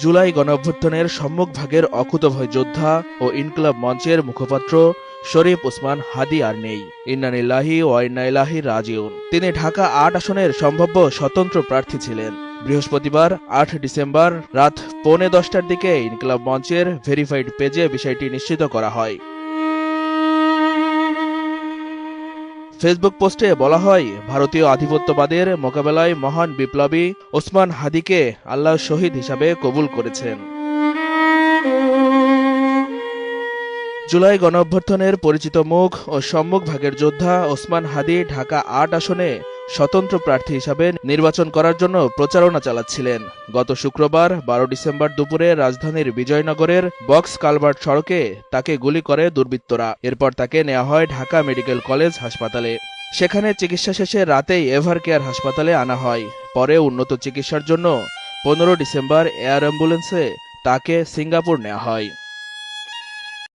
জুলাই গণঅভ্যুত্থানের সম্মুখভাগের অকুতভয় যোদ্ধা ও ইনকলাব মঞ্চের মুখপাত্র শরীফ ওসমান হাদি আর নেই। ইন্নানিল্লাহি ও ইন্নাইলাহি রাজিউন। তিনি ঢাকা আট আসনের সম্ভাব্য স্বতন্ত্র প্রার্থী ছিলেন। বৃহস্পতিবার, আট ডিসেম্বর রাত পৌনে দশটার দিকে ইনকলাব মঞ্চের ভেরিফাইড পেজে বিষয়টি নিশ্চিত করা হয়। ফেসবুক পোস্টে বলা হয়, ভারতীয় আধিপত্যবাদের মোকাবেলায় মহান বিপ্লবী ওসমান হাদিকে আল্লাহ শহীদ হিসাবে কবুল করেছেন। জুলাই গণঅভ্যর্থনের পরিচিত মুখ ও সম্মুখ ভাগের যোদ্ধা ওসমান হাদি ঢাকা আট আসনে স্বতন্ত্র প্রার্থী হিসাবে নির্বাচন করার জন্য প্রচারণা চালাচ্ছিলেন। গত শুক্রবার, বারো ডিসেম্বর দুপুরে রাজধানীর বিজয়নগরের বক্স কালভার্ট সড়কে তাকে গুলি করে দুর্বৃত্তরা। এরপর তাকে নেওয়া হয় ঢাকা মেডিকেল কলেজ হাসপাতালে। সেখানে চিকিৎসা শেষে রাতেই এভার কেয়ার হাসপাতালে আনা হয়। পরে উন্নত চিকিৎসার জন্য পনেরো ডিসেম্বর এয়ার অ্যাম্বুলেন্সে তাকে সিঙ্গাপুর নেওয়া হয়।